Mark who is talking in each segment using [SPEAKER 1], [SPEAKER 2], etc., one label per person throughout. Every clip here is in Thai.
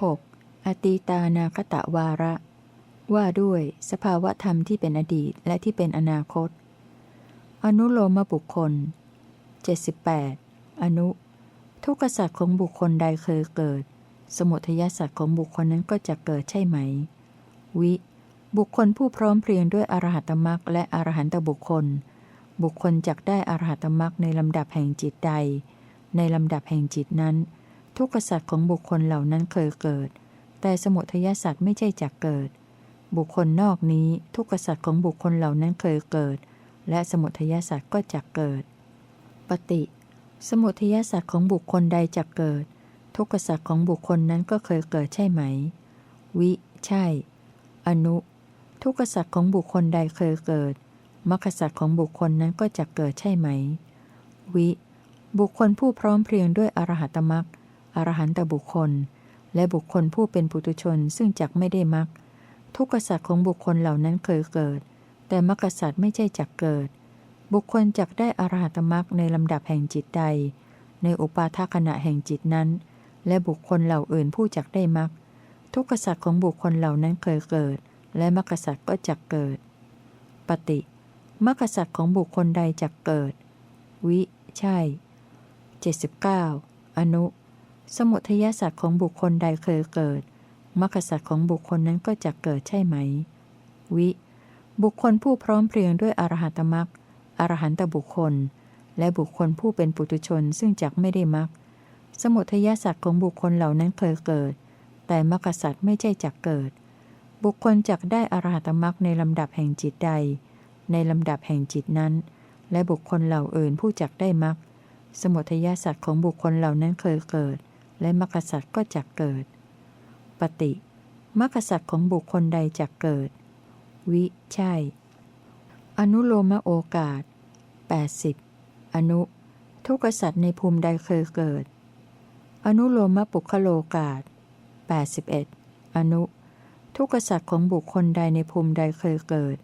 [SPEAKER 1] 6. อตีตานาคตะวาระ ว่าด้วยสภาวะธรรมที่เป็นอดีตและที่เป็นอนาคต อนุโลมบุคคล 78 อนุ ทุกขสัตว์ของบุคคลใดเคยเกิด สมุทยสัตว์ของบุคคลนั้นก็จะเกิดใช่ไหม วิ บุคคลผู้พร้อมเพรียงด้วยอรหัตมรักและอรหันตบุคคล บุคคลจักได้อรหัตมรักในลำดับแห่งจิตใด ในลำดับแห่งจิตนั้น ทุกขสัตว์ของบุคคลเหล่านั้นเคยเกิด แต่สมุทัยสัตว์ไม่ใช่จักเกิด บุคคลนอกนี้ทุกขสัตว์ของบุคคลเหล่านั้นเคยเกิด และสมุทัยสัตว์ก็จักเกิด ปฏิ สมุทัยสัตว์ของบุคคลใดจักเกิด ทุกขสัตว์ของบุคคลนั้นก็เคยเกิดใช่ไหม วิ ใช่ อนุ ทุกขสัตว์ของบุคคลใดเคยเกิดมรรคสัตว์ของบุคคลนั้นก็จะเกิดใช่ไหม วิ บุคคลผู้พร้อมเพรียงด้วยอรหัตมรัก อรหันตบุคคล และบุคคลผู้เป็นปุตุชนซึ่งจักไม่ได้มรรคทุกขสัตว์ของบุคคลเหล่านั้นเคยเกิด แต่มรรคสัตว์ไม่ใช่จักเกิด บุคคลจักได้อรหัตมรักในลำดับแห่งจิตใด ในอุปาทขณะแห่งจิตนั้น และบุคคลเหล่าอื่นผู้จักได้มรรคทุกขสัตว์ของบุคคลเหล่านั้นเคยเกิด และมรรคสัตว์ก็จักเกิด ปฏิมรรคสัตว์ของบุคคลใดจักเกิด วิ ใช่ 79 อนุ สมุทยสัตว์ของบุคคลใดเคยเกิดมรรคสัตว์ของบุคคลนั้นก็จะเกิดใช่ไหม วิ บุคคลผู้พร้อมเพรียงด้วยอรหัตมรักอรหันตบุคคล และบุคคลผู้เป็นปุตุชนซึ่งจักไม่ได้มรรคสมุทยสัตว์ของบุคคลเหล่านั้นเคยเกิด แต่มรรคสัตว์ไม่ใช่จักเกิด บุคคลจักได้อรหัตมรักในลำดับแห่งจิตใด ในลำดับแห่งจิตนั้น และบุคคลเหล่าอื่นผู้จักได้มรรคสมุทยสัตว์ของบุคคลเหล่านั้นเคยเกิด และมรรคสัตว์ก็จักเกิด ปฏิมรรคสัตว์ของบุคคลใดจักเกิด วิ ใช่ อนุโลมโอกาส 80 อนุ ทุกขสัตว์ในภูมิใดเคยเกิด อนุโลมปุคโลกาส 81 อนุ ทุกขสัตว์ของบุคคลใดในภูมิใดเคยเกิด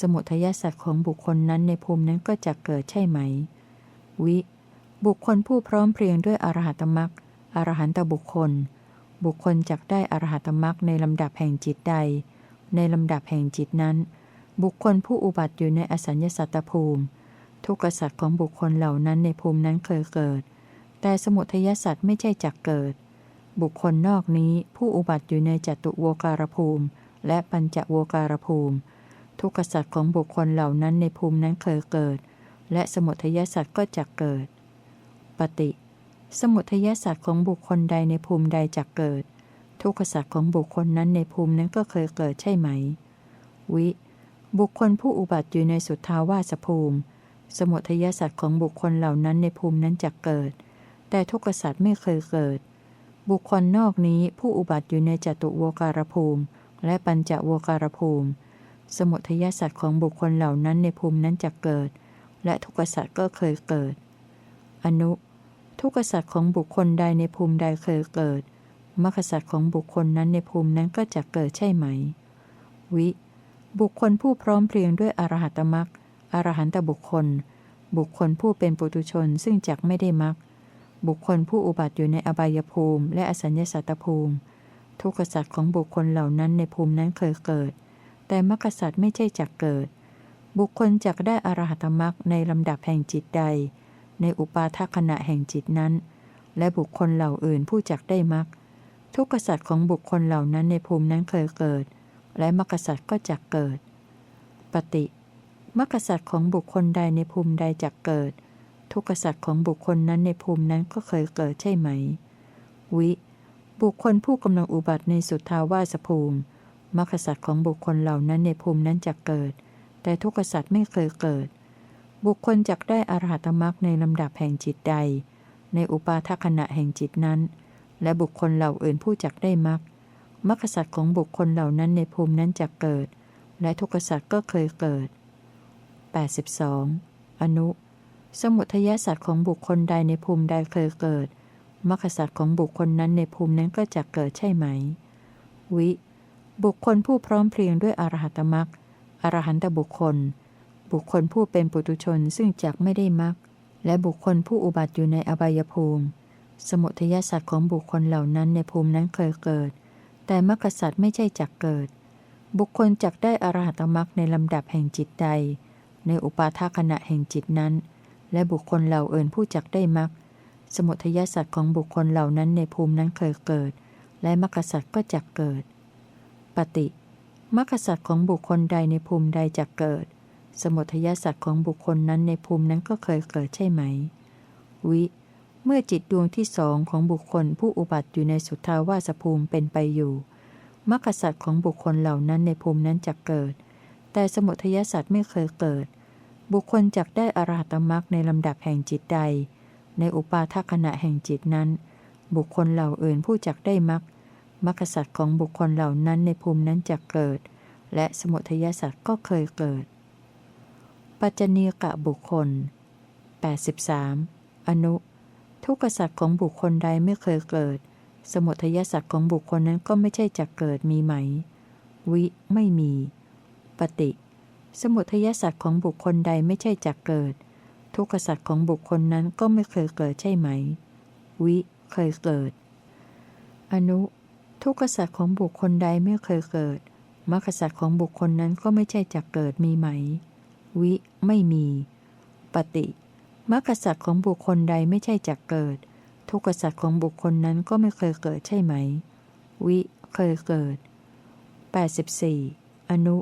[SPEAKER 1] สมุทยสัตว์ของบุคคลนั้นในภูมินั้นก็จะเกิดใช่ไหม วิ บุคคลผู้พร้อมเพรียงด้วยอรหัตมรัก อรหันตบุคคล บุคคลจักได้อรหัตมรักในลำดับแห่งจิตใด ในลำดับแห่งจิตนั้น บุคคลผู้อุบัติอยู่ในอสัญญสัตตภูมิ ทุกขสัตว์ของบุคคลเหล่านั้นในภูมินั้นเคยเกิด แต่สมุทยสัตว์ไม่ใช่จักเกิด บุคคลนอกนี้ผู้อุบัติอยู่ในจตุโวการภูมิ และปัญจโวการภูมิ ทุกขสัตว์ของบุคคลเหล่านั้นในภูมินั้นเคยเกิด และสมุทยสัตว์ก็จักเกิด ปฏิ สมุทยสัตว์ของบุคคลใดในภูมิใดจักเกิด ทุกขสัตว์ของบุคคลนั้นในภูมินั้นก็เคยเกิดใช่ไหม วิ บุคคลผู้อุบัติอยู่ในสุทธาวาสภูมิ สมุทยสัตว์ของบุคคลเหล่านั้นในภูมินั้นจักเกิด แต่ทุกขสัตว์ไม่เคยเกิด บุคคลนอกนี้ผู้อุบัติอยู่ในจตุโวการภูมิ และปัญจโวการภูมิ สมุทยสัตว์ของบุคคลเหล่านั้นในภูมินั้นจักเกิด และทุกขสัตว์ก็เคยเกิด อนุ ทุกขสัตว์ของบุคคลใดในภูมิใดเคยเกิดมรรคสัตว์ของบุคคลนั้นในภูมินั้นก็จะเกิดใช่ไหม วิ บุคคลผู้พร้อมเพรียงด้วยอรหัตมรักอรหันตบุคคล บุคคลผู้เป็นปุตุชนซึ่งจักไม่ได้มรรคบุคคลผู้อุบัติอยู่ในอบายภูมิ และอสัญญสัตตภูมิ ทุกขสัตว์ของบุคคลเหล่านั้นในภูมินั้นเคยเกิด แต่มรรคสัตว์ไม่ใช่จักเกิด บุคคลจักได้อรหัตมรักในลำดับแห่งจิตใด ในอุปาทขณะแห่งจิตนั้น และบุคคลเหล่าอื่นผู้จักได้มรรคทุกขสัตว์ของบุคคลเหล่านั้นในภูมินั้นเคยเกิด และมรรคสัตว์ก็จักเกิด ปฏิมรรคสัตว์ของบุคคลใดในภูมิใดจักเกิด ทุกขสัตว์ของบุคคลนั้นในภูมินั้นก็เคยเกิดใช่ไหม วิ บุคคลผู้กำลังอุบัติในสุทธาวาสภูมิมรรคสัตว์ของบุคคลเหล่านั้นในภูมินั้นจักเกิด แต่ทุกขสัตว์ไม่เคยเกิด บุคคลจักได้อรหัตมรักในลำดับแห่งจิตใด ในอุปาทขณะแห่งจิตนั้น และบุคคลเหล่าอื่นผู้จักได้มรรคมรรคสัตว์ของบุคคลเหล่านั้นในภูมินั้นจักเกิด และทุกสัตว์ก็เคยเกิด 82. อนุ สมุทยสัตว์ของบุคคลใดในภูมิใดเคยเกิดมรรคสัตว์ของบุคคลนั้นในภูมินั้นก็จะเกิดใช่ไหม วิ บุคคลผู้พร้อมเพรียงด้วยอรหัตมรักอรหันตบุคคล บุคคลผู้เป็นปุตุชนซึ่งจักไม่ได้มรรคและบุคคลผู้อุบัติอยู่ในอบายภูมิ สมุทัยสัตว์ของบุคคลเหล่านั้นในภูมินั้นเคยเกิด แต่มรรคสัตว์ไม่ใช่จักเกิด บุคคลจักได้อรหัตมรรคในลำดับแห่งจิตใด ในอุปาทขณะแห่งจิตนั้น และบุคคลเหล่าอื่นผู้จักได้มรรคสมุทัยสัตว์ของบุคคลเหล่านั้นในภูมินั้นเคยเกิด และมรรคสัตว์ก็จักเกิด ปฏิมรรคสัตว์ของบุคคลใดในภูมิใดจักเกิด สมุทัยสัตว์ของบุคคลนั้นในภูมินั้นก็เคยเกิดใช่ไหม วิ เมื่อจิตดวงที่สองของบุคคลผู้อุบัติอยู่ในสุทธาวาสภูมิเป็นไปอยู่มรรคสัตว์ของบุคคลเหล่านั้นในภูมินั้นจักเกิด แต่สมุทัยสัตว์ไม่เคยเกิด บุคคลจักได้อรหัตมรรคในลำดับแห่งจิตใด ในอุปาทขณะแห่งจิตนั้น บุคคลเหล่าอื่นผู้จักได้มรรคมรรคสัตว์ของบุคคลเหล่านั้นในภูมินั้นจักเกิด และสมุทัยสัตว์ก็เคยเกิด ปัจจเนกะบุคคล 83 อนุ ทุกขสัตว์ของบุคคลใดไม่เคยเกิด สมุทัยสัตว์ของบุคคลนั้นก็ไม่ใช่จักเกิดมีไหม วิไม่มี ปฏิ สมุทัยสัตว์ของบุคคลใดไม่ใช่จักเกิด ทุกขสัตว์ของบุคคลนั้นก็ไม่เคยเกิดใช่ไหม วิเคยเกิด อนุ ทุกขสัตว์ของบุคคลใดไม่เคยเกิดมรรคสัตว์ของบุคคลนั้นก็ไม่ใช่จักเกิดมีไหม วิไม่มี ปฏิมรรคสัตว์ของบุคคลใดไม่ใช่จักเกิด ทุกขสัตว์ของบุคคลนั้นก็ไม่เคยเกิดใช่ไหม วิเคยเกิด 84 อนุ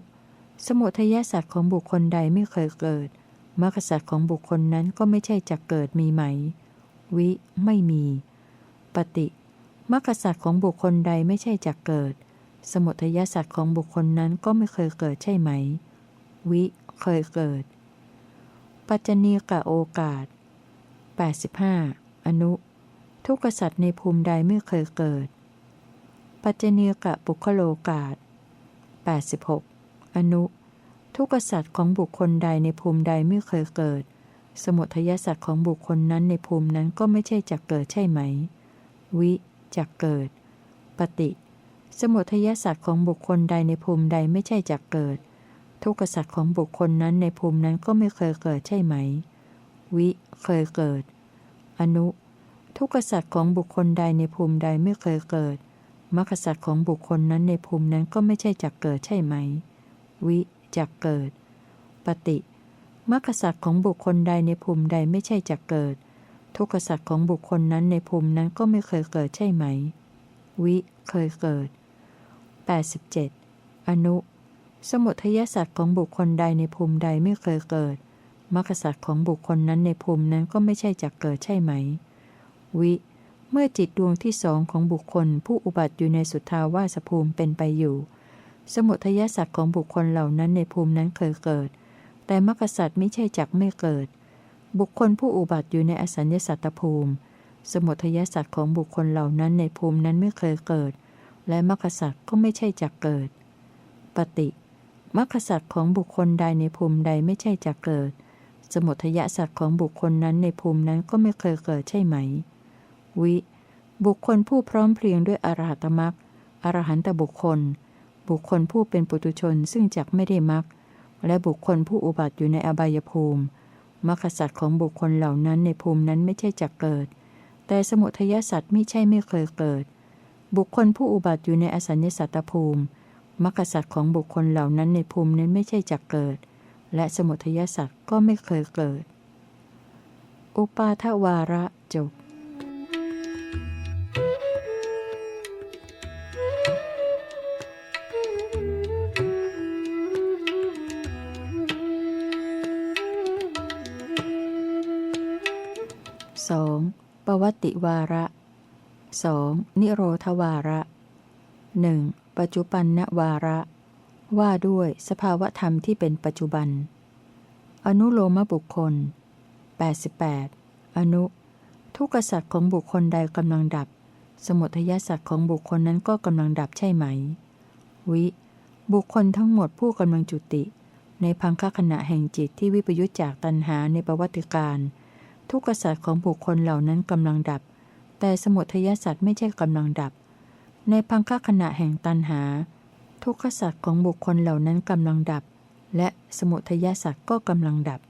[SPEAKER 1] สมุทัยสัตว์ของบุคคลใดไม่เคยเกิดมรรคสัตว์ของบุคคลนั้นก็ไม่ใช่จักเกิดมีไหม วิไม่มี ปฏิมรรคสัตว์ของบุคคลใดไม่ใช่จักเกิด สมุทัยสัตว์ของบุคคลนั้นก็ไม่เคยเกิดใช่ไหม วิ เคยเกิด ปัจจเนีกะโอกาส 85 อนุ ทุกขสัตว์ในภูมิใดไม่เคยเกิด ปัจจเนีกะบุคโลกาส 86 อนุ ทุกขสัตว์ของบุคคลใดในภูมิใดไม่เคยเกิด สมุทยสัตว์ของบุคคลนั้นในภูมินั้นก็ไม่ใช่จักเกิดใช่ไหม วิจักเกิด ปฏิ สมุทยสัตว์ของบุคคลใดในภูมิใดไม่ใช่จักเกิด ทุกขสัตว์ของบุคคลนั้นในภูมินั้นก็ไม่เคยเกิดใช่ไหม วิ เคยเกิด อนุ ทุกขสัตว์ของบุคคลใดในภูมิใดไม่เคยเกิดมรรคสัตว์ของบุคคลนั้นในภูมินั้นก็ไม่ใช่จักเกิดใช่ไหม วิจักเกิด ปฏิมรรคสัตว์ของบุคคลใดในภูมิใดไม่ใช่จักเกิด ทุกขสัตว์ของบุคคลนั้นในภูมินั้นก็ไม่เคยเกิดใช่ไหม วิ เคยเกิด 87 อนุ สมุทัยสัตว์ของบุคคลใดในภูมิใดไม่เคยเกิดมรรคสัตว์ของบุคคลนั้นในภูมินั้นก็ไม่ใช่จักเกิดใช่ไหม วิ เมื่อจิตดวงที่สองของบุคคล ผู้อุบัติอยู่ในสุทธาวาสภูมิเป็นไปอยู่ สมุทัยสัตว์ของบุคคลเหล่านั้นในภูมินั้นเคยเกิด แต่มรรคสัตว์ไม่ใช่จักไม่เกิด บุคคลผู้อุบัติอยู่ในอสัญญสัตตภูมิ สมุทัยสัตว์ของบุคคลเหล่านั้นในภูมินั้นไม่เคยเกิด และมรรคสัตว์ก็ไม่ใช่จักเกิด ปฏิ มรรคสัตว์ของบุคคลใดในภูมิใดไม่ใช่จักเกิด สมุทัยสัตว์ของบุคคลนั้นในภูมินั้นก็ไม่เคยเกิดใช่ไหม วิ บุคคลผู้พร้อมเพรียงด้วยอรหัตมรรคอรหันตบุคคล บุคคลผู้เป็นปุตุชนซึ่งจักไม่ได้มรรคและบุคคลผู้อุบัติอยู่ในอบายภูมิมรรคสัตว์ของบุคคลเหล่านั้นในภูมินั้นไม่ใช่จักเกิด แต่สมุทัยสัตว์ไม่ใช่ไม่เคยเกิด บุคคลผู้อุบัติอยู่ในอสัญญสัตตภูมิ มรรคสัตว์ของบุคคลเหล่านั้นในภูมินั้นไม่ใช่จักเกิด และสมุทัยสัตว์ก็ไม่เคยเกิด อุปาทวาระจบ 2. ปวัตติวาระ 2. นิโรธวาระ 1. ปัจจุบันนวาระ ว่าด้วยสภาวธรรมที่เป็นปัจจุบัน อนุโลมบุคคล 88 อนุ ทุกขสัตว์ของบุคคลใดกำลังดับ สมุทัยสัตว์ของบุคคลนั้นก็กำลังดับใช่ไหม วิ บุคคลทั้งหมดผู้กำลังจุติ ในพังคขณะแห่งจิตที่วิปยุจจากตัณหาในประวัติการ ทุกขสัตว์ของบุคคลเหล่านั้นกำลังดับ แต่สมุทัยสัตว์ไม่ใช่กำลังดับ ในพังคขณะแห่งตัณหา ทุกขสัตว์ของบุคคลเหล่านั้นกำลังดับ และสมุทยสัตว์ก็กำลังดับ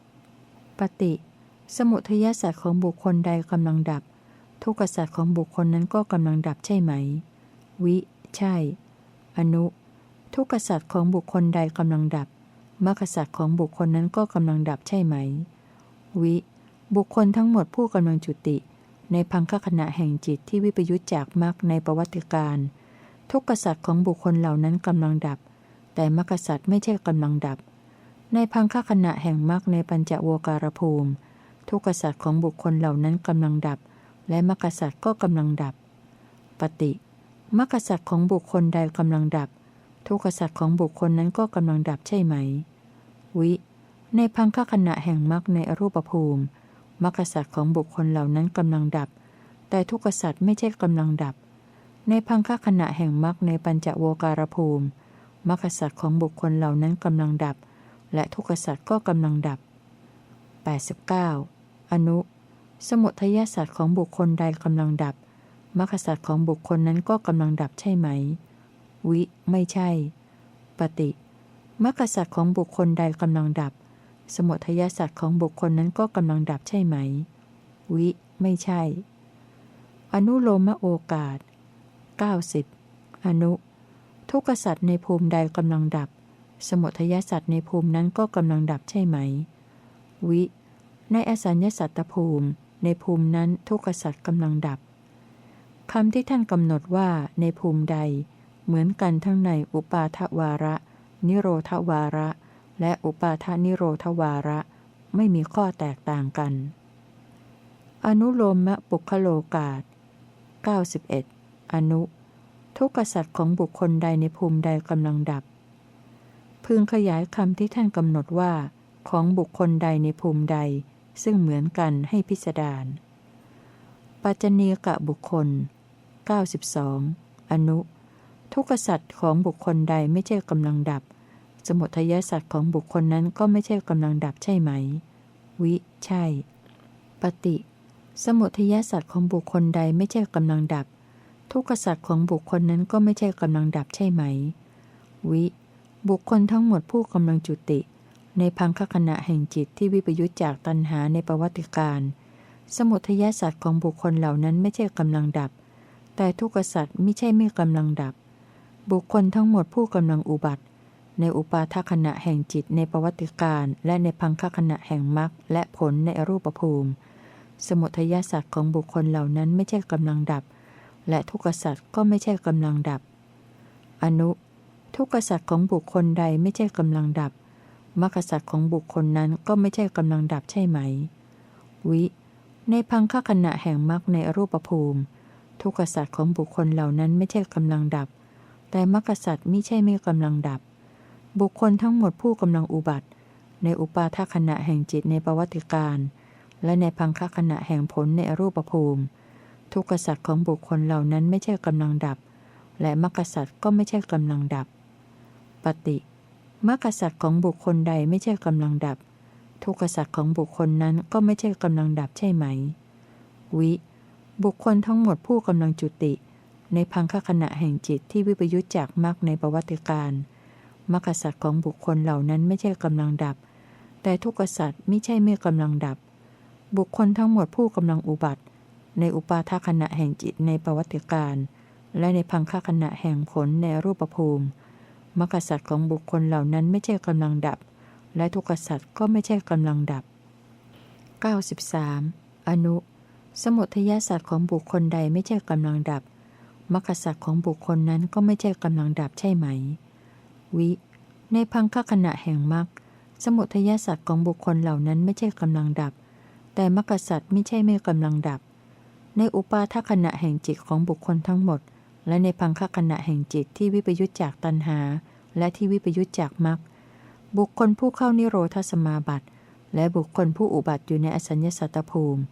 [SPEAKER 1] ปฏิ สมุทยสัตว์ของบุคคลใดกำลังดับททุกขสัตว์ของบุคคลนั้นก็กำลังดับใช่ไหม วิ ใช่ อนุ ทุกขสัตว์ของบุคคลใดกำลังดับมรรคสัตว์ของบุคคลนั้นก็กำลังดับใช่ไหม วิ บุคคลทั้งหมดผู้กำลังจุติ ในพังคขณะแห่งจิตที่วิปยุตจากมรรคในประวัติการ ทุกขสัตว์ของบุคคลเหล่านั้นกำลังดับ แต่มรรคสัตว์ไม่ใช่กำลังดับ ในพังคขณะแห่งมรรคในปัญจโวการภูมิ ทุกขสัตว์ของบุคคลเหล่านั้นกำลังดับ และมรรคสัตว์ก็กำลังดับ ปฏิมรรคสัตว์ของบุคคลใดกำลังดับ ทุกขสัตว์ของบุคคลนั้นก็กำลังดับใช่ไหม วิ ในพังคขณะแห่งมรรคในอรูปภูมิ มรรคสัตว์ของบุคคลเหล่านั้นกำลังดับ แต่ทุกขสัตว์ไม่ใช่กำลังดับ ในพังคขณะแห่งมรรคในปัญจโวการภูมิมรรคสัตว์ของบุคคลเหล่านั้นกำลังดับ และทุกขสัตว์ก็กำลังดับ 89. อนุ สมุทัยสัตว์ของบุคคลใดกำลังดับมรรคสัตว์ของบุคคลนั้นก็กำลังดับใช่ไหม วิ ไม่ใช่ ปฏิมรรคสัตว์ของบุคคลใดกำลังดับ สมุทัยสัตว์ของบุคคลนั้นก็กำลังดับใช่ไหม วิ ไม่ใช่ อนุโลมโอกาส 90. อนุ ทุกสัตว์ในภูมิใดกำลังดับ สมุทัยสัตว์ในภูมินั้นก็กำลังดับใช่ไหม วิ ในอสัญญสัตตภูมิ ในภูมินั้นทุกสัตว์กำลังดับคำที่ท่านกำหนดว่าในภูมิใด เหมือนกันทั้งในอุปาทวาระ นิโรธวาระ และอุปาทานิโรธวาระ ไม่มีข้อแตกต่างกัน อนุโลมะปุคโลกาต91 อนุ ทุกขสัตว์ของบุคคลใดในภูมิใดกำลังดับ พึงขยายคำที่ท่านกำหนดว่า ของบุคคลใดในภูมิใด ซึ่งเหมือนกันให้พิสดารปัจจเนกะบุคคล 92 อนุ ทุกขสัตว์ของบุคคลใดไม่ใช่กำลังดับ สมุทัยสัตว์ของบุคคลนั้นก็ไม่ใช่กำลังดับใช่ไหม วิ ใช่ ปฏิ สมุทัยสัตว์ของบุคคลใดไม่ใช่กำลังดับ ทุกขสัตว์ของบุคคลนั้นก็ไม่ใช่กำลังดับใช่ไหม วิ บุคคลทั้งหมดผู้กำลังจุติ ในพังคขณะแห่งจิตที่วิปยุจจากตัณหาในประวัติการ สมุทัยสัตว์ของบุคคลเหล่านั้นไม่ใช่กำลังดับ แต่ทุกขสัตว์ไม่ใช่ไม่กำลังดับ บุคคลทั้งหมดผู้กำลังอุบัติ ในอุปาทขณะแห่งจิตในประวัติการและในพังคขณะแห่งมรรคและผลในอรูปภูมิ สมุทยสัตว์ของบุคคลเหล่านั้นไม่ใช่กำลังดับ และทุกขสัตว์ก็ไม่ใช่กำลังดับ อนุ ทุกขสัตว์ของบุคคลใดไม่ใช่กำลังดับมรรคสัตว์ของบุคคลนั้นก็ไม่ใช่กำลังดับใช่ไหม วิ ในพังคขณะแห่งมรรคในอรูปภูมิ ทุกขสัตว์ของบุคคลเหล่านั้นไม่ใช่กำลังดับ แต่มรรคสัตว์ไม่ใช่ไม่กำลังดับ บุคคลทั้งหมดผู้กำลังอุบัติ ในอุปาทขณะแห่งจิตในประวัติการ และในพังคขณะแห่งผลในอรูปภูมิ ทุกขสัตว์ของบุคคลเหล่านั้นไม่ใช่กำลังดับ และมรรคสัตว์ก็ไม่ใช่กำลังดับ ปฏิมรรคสัตว์ของบุคคลใดไม่ใช่กำลังดับ ทุกขสัตว์ของบุคคลนั้นก็ไม่ใช่กำลังดับใช่ไหม วิ บุคคลทั้งหมดผู้กำลังจุติ ในพังคขณะแห่งจิตที่วิปยุจจากมรรคในประวัติการ มรรคสัตว์ของบุคคลเหล่านั้นไม่ใช่กำลังดับ แต่ทุกขสัตว์ไม่ใช่ไม่กำลังดับ บุคคลทั้งหมดผู้กำลังอุบัติ ในอุปาทขณะแห่งจิตในประวัติการ และในพังคขณะแห่งผลในรูปภูมิมรรคสัตว์ของบุคคลเหล่านั้นไม่ใช่กำลังดับ และทุกขสัตว์ก็ไม่ใช่กำลังดับ 93. อนุ สมุทัยสัตว์ของบุคคลใดไม่ใช่กำลังดับมรรคสัตว์ของบุคคลนั้นก็ไม่ใช่กำลังดับใช่ไหม วิ ในพังคขณะแห่งมรรคสมุทัยสัตว์ของบุคคลเหล่านั้นไม่ใช่กำลังดับ แต่มรรคสัตว์ไม่ใช่ไม่กำลังดับ ในอุปาทขณะแห่งจิตของบุคคลทั้งหมด และในพังคขณะแห่งจิตที่วิปยุจจากตัณหา และที่วิปยุจจากมรรคบุคคลผู้เข้านิโรธสมาบัติ และบุคคลผู้อุบัติอยู่ในอสัญญสัตตภูมิ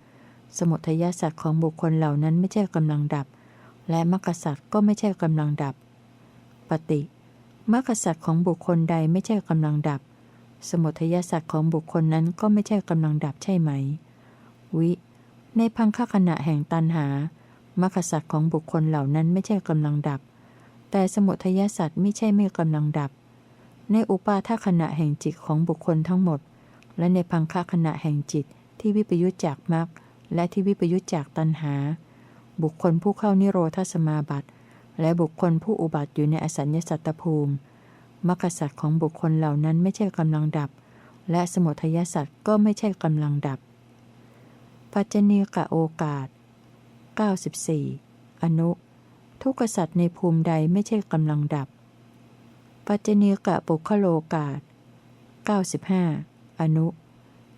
[SPEAKER 1] สมุทัยสัตว์ของบุคคลเหล่านั้นไม่ใช่กำลังดับ และมรรคสัตว์ก็ไม่ใช่กำลังดับ ปฏิ มรรคสัตว์ของบุคคลใดไม่ใช่กำลังดับ สมุทัยสัตว์ของบุคคลนั้นก็ไม่ใช่กำลังดับใช่ไหม วิ ในพังคขณะแห่งตันหามรรคสัตว์ของบุคคลเหล่านั้นไม่ใช่กำลังดับ แต่สมุทัยสัตว์ไม่ใช่ไม่กำลังดับ ในอุปาทขณะแห่งจิตของบุคคลทั้งหมด และในพังคขณะแห่งจิตที่วิปยุจจากมรรคและที่วิปยุจจากตันหา บุคคลผู้เข้านิโรธสมาบัติ และบุคคลผู้อุบัติอยู่ในอสัญญสัตตภูมิมรรคสัตว์ของบุคคลเหล่านั้นไม่ใช่กำลังดับ และสมุทัยสัตว์ก็ไม่ใช่กำลังดับ ปัจจเนกะโอกาส 94 อนุ ทุกสัตว์ในภูมิใดไม่ใช่กำลังดับ ปัจจเนกะปุคโลกาส 95 อนุ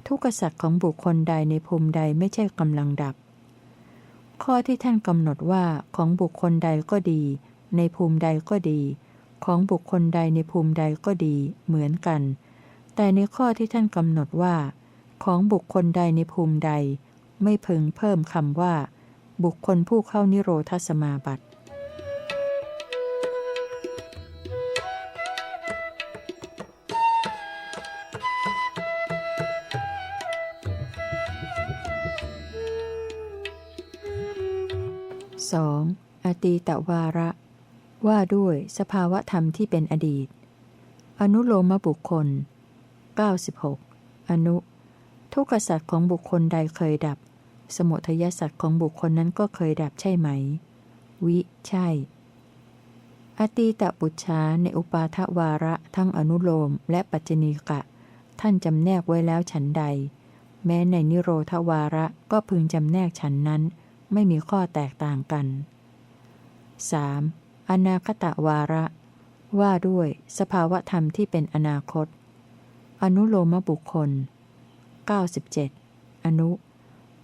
[SPEAKER 1] ทุกสัตว์ของบุคคลใดในภูมิใดไม่ใช่กำลังดับ ข้อที่ท่านกำหนดว่าของบุคคลใดก็ดี ในภูมิใดก็ดี ของบุคคลใดในภูมิใดก็ดี เหมือนกัน แต่ในข้อที่ท่านกำหนดว่า ของบุคคลใดในภูมิใด ไม่พึงเพิ่มคำว่า บุคคลผู้เข้านิโรธสมาบัติ 2. องอตีตวาระ ว่าด้วยสภาวะธรรมที่เป็นอดีต อนุโลมบุคคล 96 อนุ ทุกขสัตว์ของบุคคลใดเคยดับ สมุทัยสัตว์ของบุคคลนั้นก็เคยดับใช่ไหม วิ ใช่ อตีตปุจฉาในอุปาทวาระทั้งอนุโลมและปัจจณีกะ ท่านจำแนกไว้แล้วฉันใด แม้ในนิโรธวาระก็พึงจำแนกฉันนั้น ไม่มีข้อแตกต่างกัน 3. อนาคตวาระ ว่าด้วยสภาวะธรรมที่เป็นอนาคต อนุโลมบุคคล 97 อนุ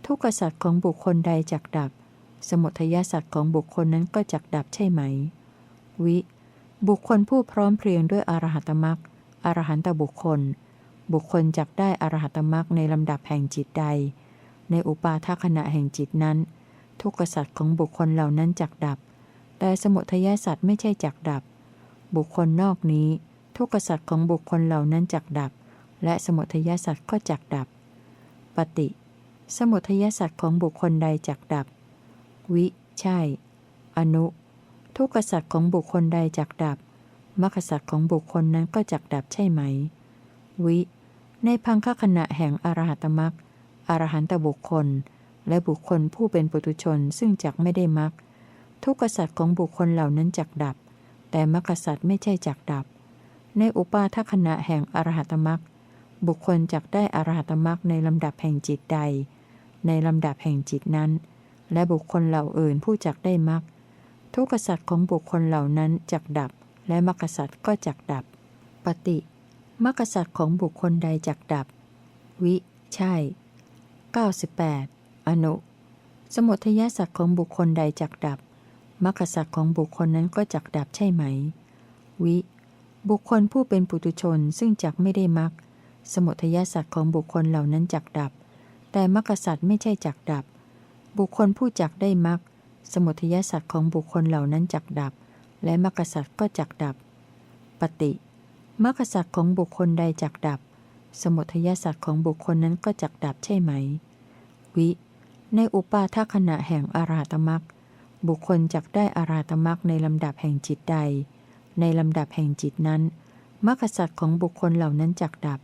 [SPEAKER 1] ทุกขสัตว์ของบุคคลใดจักดับ สมุทัยสัตว์ของบุคคลนั้นก็จักดับใช่ไหม วิ บุคคลผู้พร้อมเพรียงด้วยอรหัตมรักอรหันตบุคคล บุคคลจักได้อรหัตมรักในลำดับแห่งจิตใด ในอุปาทขณะแห่งจิตนั้น ทุกขสัตว์ของบุคคลเหล่านั้นจักดับ แต่สมุทัยสัตว์ไม่ใช่จักดับ บุคคลนอกนี้ ทุกขสัตว์ของบุคคลเหล่านั้นจักดับ และสมุทัยสัตว์ก็จักดับ ปฏิ สมุทัยสัตว์ของบุคคลใดจักดับ วิ ใช่ อนุ ทุกขสัตว์ของบุคคลใดจักดับมรรคสัตว์ของบุคคลนั้นก็จักดับใช่ไหม วิ ในพังคขณะแห่งอรหัตมรรคอรหันตบุคคล และบุคคลผู้เป็นปุถุชนซึ่งจักไม่ได้มรรคทุกขสัตว์ของบุคคลเหล่านั้นจักดับ แต่มรรคสัตว์ไม่ใช่จักดับ ในอุปาทขณะแห่งอรหัตมรรคบุคคลจักได้อรหัตมรรคในลำดับแห่งจิตใด ในลำดับแห่งจิตนั้น และบุคคลเหล่าอื่นผู้จักได้มรรคทุกขสัตว์ของบุคคลเหล่านั้นจักดับ และมรรคสัตว์ก็จักดับ ปฏิมรรคสัตว์ของบุคคลใดจักดับ วิ ใช่ 98 อนุ สมุทยสัตว์ของบุคคลใดจักดับมรรคสัตว์ของบุคคลนั้นก็จักดับใช่ไหม วิ บุคคลผู้เป็นปุถุชนซึ่งจักไม่ได้มรรคสมุทยสัตว์ของบุคคลเหล่านั้นจักดับ แต่มรรคสัตว์ไม่ใช่จักดับ บุคคลผู้จักได้มรรคสมุทยสัตว์ของบุคคลเหล่านั้นจักดับ และมรรคสัตว์ก็จักดับ ปฏิมรรคสัตว์ของบุคคลใดจักดับ สมุทยสัตว์ของบุคคลนั้นก็จักดับใช่ไหม วิ ในอุปาทขณะแห่งอาราตมรรคบุคคลจักได้อาราตมรรคในลำดับแห่งจิตใด ในลำดับแห่งจิตนั้นมรรคสัตว์ของบุคคลเหล่านั้นจักดับ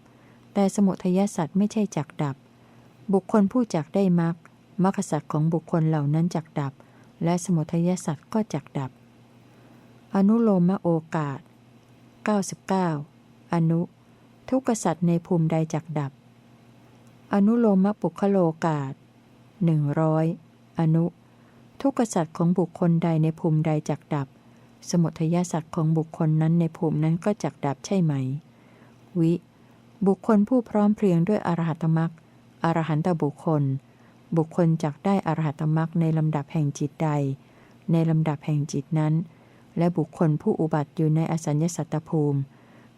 [SPEAKER 1] แต่สมุทัยสัตว์ไม่ใช่จักดับ บุคคลผู้จักได้มรรคมรรคสัตว์ของบุคคลเหล่านั้นจักดับ และสมุทัยสัตว์ก็จักดับ อนุโลมโอกาส 99 อนุ ทุกขสัตว์ในภูมิใดจักดับ อนุโลมปุคโลกาส 100อนุ ทุกขสัตว์ของบุคคลใดในภูมิใดจักดับ สมุทัยสัตว์ของบุคคลนั้นในภูมินั้นก็จักดับใช่ไหม วิ บุคคลผู้พร้อมเพรียงด้วยอรหัตมรักอรหันตบุคคล บุคคลจักได้อรหัตมรักในลำดับแห่งจิตใด ในลำดับแห่งจิตนั้น และบุคคลผู้อุบัติอยู่ในอสัญญสัตตภูมิ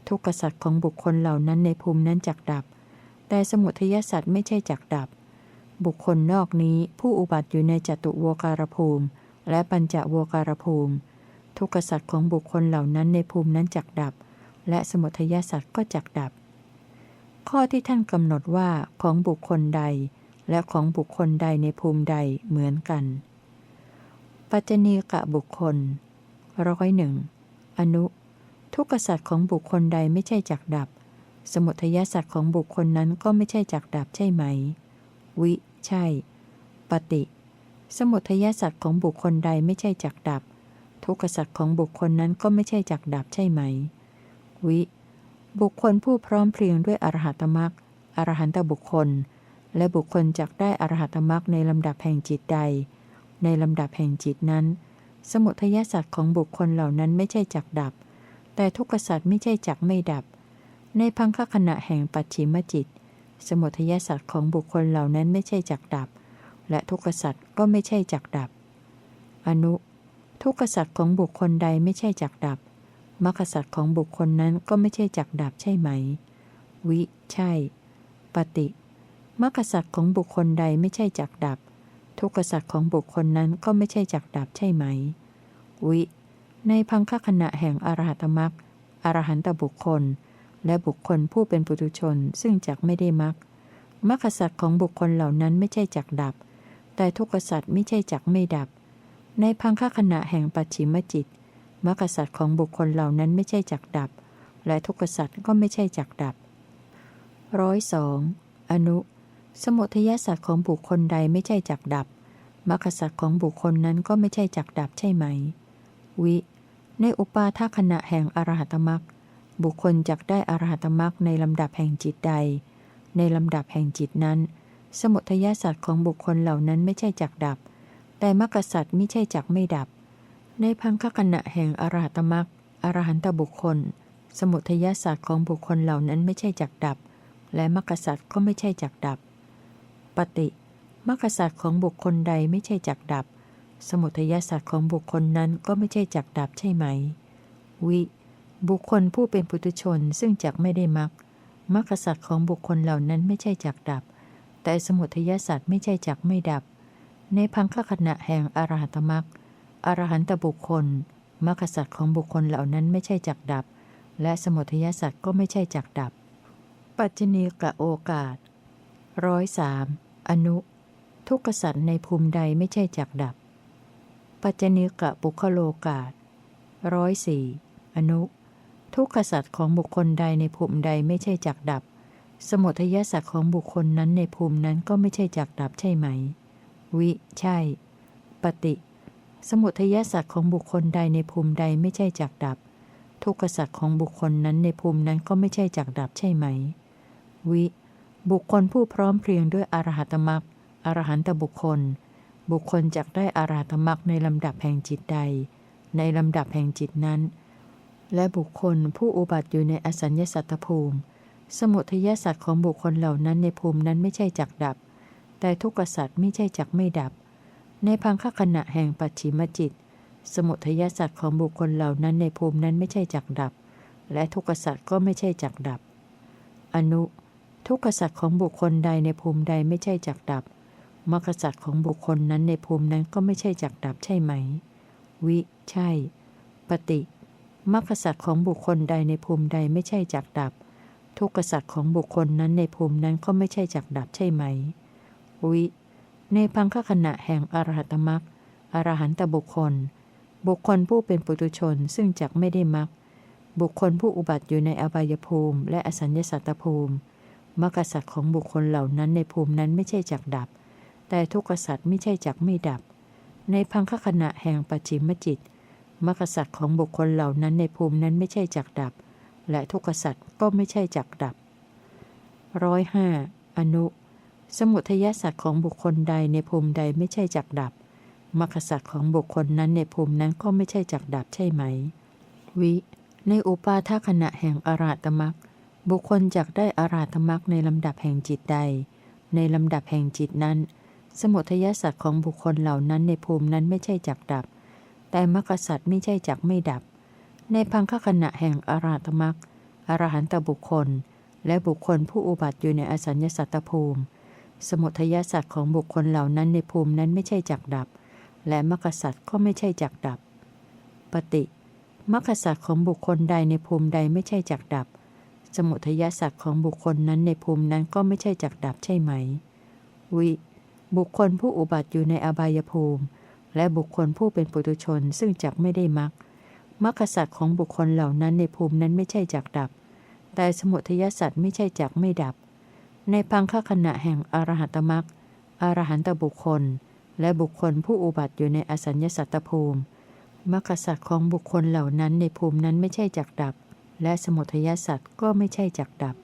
[SPEAKER 1] ทุกขสัตว์ของบุคคลเหล่านั้นในภูมินั้นจักดับ แต่สมุทัยสัตว์ไม่ใช่จักดับ บุคคลนอกนี้ผู้อุบัติอยู่ในจตุโวการภูมิ และปัญจโวการภูมิ ทุกขสัตว์ของบุคคลเหล่านั้นในภูมินั้นจักดับ และสมุทัยสัตว์ก็จักดับ ข้อที่ท่านกำหนดว่าของบุคคลใด และของบุคคลใดในภูมิใดเหมือนกัน ปัจจณีกะบุคคลร้อยหนึ่งอนุ ทุกขสัตว์ของบุคคลใดไม่ใช่จักดับ สมุทัยสัตว์ของบุคคลนั้นก็ไม่ใช่จักดับใช่ไหม วิ ใช่ ปฏิ สมุทัยสัตว์ของบุคคลใดไม่ใช่จักดับ ทุกขสัตว์ของบุคคลนั้นก็ไม่ใช่จักดับใช่ไหม วิ บุคคลผู้พร้อมเพรียงด้วยอรหัตมรักอรหันตบุคคล และบุคคลจักได้อรหัตมรักในลำดับแห่งจิตใด ในลำดับแห่งจิตนั้น สมุทัยสัตว์ของบุคคลเหล่านั้นไม่ใช่จักดับ แต่ทุกขสัตว์ไม่ใช่จักไม่ดับ ในพังคขณะแห่งปัจฉิมจิต สมุทัยสัตว์ของบุคคลเหล่านั้นไม่ใช่จักดับ และทุกขสัตว์ก็ไม่ใช่จักดับ อนุ ทุกขสัตว์ของบุคคลใดไม่ใช่จักดับมรรคสัตว์ของบุคคลนั้นก็ไม่ใช่จักดับใช่ไหม วิ ใช่ ปฏิมรรคสัตว์ของบุคคลใดไม่ใช่จักดับ ทุกขสัตว์ของบุคคลนั้นก็ไม่ใช่จักดับใช่ไหม วิ ในพังคขณะแห่งอรหัตมรักอรหันตบุคคล และบุคคลผู้เป็นปุถุชนซึ่งจักไม่ได้มรรคมรรคสัตว์ของบุคคลเหล่านั้นไม่ใช่จักดับ แต่ทุกขสัตว์ไม่ใช่จักไม่ดับ ในพังคขณะแห่งปัจฉิมจิตมรรคสัตว์ของบุคคลเหล่านั้นไม่ใช่จักดับ และทุกขสัตว์ก็ไม่ใช่จักดับร้อยสองอนุ สมุทยสัตว์ของบุคคลใดไม่ใช่จักดับมรรคสัตว์ของบุคคลนั้นก็ไม่ใช่จักดับใช่ไหม วิ ในอุปาทขณะแห่งอรหัตมรัก บุคคลจักได้อรหัตมรักในลำดับแห่งจิตใด ในลำดับแห่งจิตนั้น สมุทยสัตว์ของบุคคลเหล่านั้นไม่ใช่จักดับ แต่มรรคสัตว์ไม่ใช่จักไม่ดับ ในพังคขณะแห่งอรหัตมรักอรหันตบุคคล สมุทยศาสตร์ของบุคคลเหล่านั้นไม่ใช่จักดับ และมรรคสัตว์ก็ไม่ใช่จักดับ ปฏิมรรคสัตว์ของบุคคลใดไม่ใช่จักดับ สมุทยศาสตร์ของบุคคลนั้นก็ไม่ใช่จักดับใช่ไหม วิ บุคคลผู้เป็นปุถุชนซึ่งจักไม่ได้มรรคมรรคสัตว์ของบุคคลเหล่านั้นไม่ใช่จักดับ แต่สมุทยศาสตร์ไม่ใช่จักไม่ดับ ในพังคขณะแห่งอรหัตมรรคอรหันตบุคคลมรรคสัตว์ของบุคคลเหล่านั้นไม่ใช่จักดับ และสมุทัยสัตว์ก็ไม่ใช่จักดับ ปัจจเนกะโอกาสร้อยสามอนุ ทุกขสัตว์ในภูมิใดไม่ใช่จักดับ ปัจจเนกะปุคโลกาสร้อยสี่อนุ ทุกขสัตว์ของบุคคลใดในภูมิใดไม่ใช่จักดับ สมุทัยสัตว์ของบุคคลนั้นในภูมินั้นก็ไม่ใช่จักดับใช่ไหม วิ ใช่ ปฏิ สมุทัยสัตว์ของบุคคลใดในภูมิใดไม่ใช่จักดับ ทุกขสัตว์ของบุคคลนั้นในภูมินั้นก็ไม่ใช่จักดับใช่ไหม วิ บุคคลผู้พร้อมเพรียงด้วยอรหัตมรักอรหันตบุคคล บุคคลจักได้อรหัตมรักในลำดับแห่งจิตใด ในลำดับแห่งจิตนั้น และบุคคลผู้อุบัติอยู่ในอสัญญสัตตภูมิ สมุทัยสัตว์ของบุคคลเหล่านั้นในภูมินั้นไม่ใช่จักดับ แต่ทุกขสัตว์ไม่ใช่จักไม่ดับ ในพังคขณะแห่งปัจฉิมจิต สมุทยสัตว์ของบุคคลเหล่านั้นในภูมินั้นไม่ใช่จักดับ และทุกขสัตว์ก็ไม่ใช่จักดับ อนุ ทุกขสัตว์ของบุคคลใดในภูมิใดไม่ใช่จักดับมรรคสัตว์ของบุคคลนั้นในภูมินั้นก็ไม่ใช่จักดับใช่ไหม วิ ใช่ ปฏิ มรรคสัตว์ของบุคคลใดในภูมิใดไม่ใช่จักดับ ทุกขสัตว์ของบุคคลนั้นในภูมินั้นก็ไม่ใช่จักดับใช่ไหม วิ ในพังคขณะแห่งอรหัตมรักอรหันตบุคคล บุคคลผู้เป็นปุตุชนซึ่งจักไม่ได้มรักบุคคลผู้อุบัติอยู่ในอบายภูมิ และอสัญญสัตตภูมิมรรคสัตว์ของบุคคลเหล่านั้นในภูมินั้นไม่ใช่จักดับ แต่ทุกขสัตว์ไม่ใช่จักไม่ดับ ในพังคขณะแห่งปัจฉิมจิต มรรคสัตว์ของบุคคลเหล่านั้นในภูมินั้นไม่ใช่จักดับ และทุกขสัตว์ก็ไม่ใช่จักดับร้อยห้าอนุ สมุทยสัตว์ของบุคคลใดในภูมิใดไม่ใช่จักดับมรรคสัตว์ของบุคคลนั้นในภูมินั้นก็ไม่ใช่จักดับใช่ไหม วิ ในอุปาทขณะแห่งอาราตมักบุคคลจักได้อาราตมักในลำดับแห่งจิตใด ในลำดับแห่งจิตนั้น สมุทยสัตว์ของบุคคลเหล่านั้นในภูมินั้นไม่ใช่จักดับ แต่มรรคสัตว์ไม่ใช่จักไม่ดับ ในพังคขณะแห่งอาราตมักอรหันตบุคคล และบุคคลผู้อุบัติอยู่ในอสัญญสัตตภูมิ สมุทยสัตว์ของบุคคลเหล่านั้นในภูมินั้นไม่ใช่จักดับ และมรรคสัตว์ก็ไม่ใช่จักดับ ปฏิมรรคสัตว์ของบุคคลใดในภูมิใดไม่ใช่จักดับ สมุทยสัตว์ของบุคคลนั้นในภูมินั้นก็ไม่ใช่จักดับใช่ไหม วิ บุคคลผู้อุบัติอยู่ในอบายภูมิ และบุคคลผู้เป็นปุถุชนซึ่งจักไม่ได้มรรคมรรคสัตว์ของบุคคลเหล่านั้นในภูมินั้นไม่ใช่จักดับ แต่สมุทยสัตว์ไม่ใช่จักไม่ดับ ในพังคขณะแห่งอรหัตมรักอรหันตบุคคล และบุคคลผู้อุบัติอยู่ในอสัญญสัตตภูมิมรรคสัตว์ของบุคคลเหล่านั้นในภูมินั้นไม่ใช่จักดับ และสมุทัยสัตว์ก็ไม่ใช่จักดับ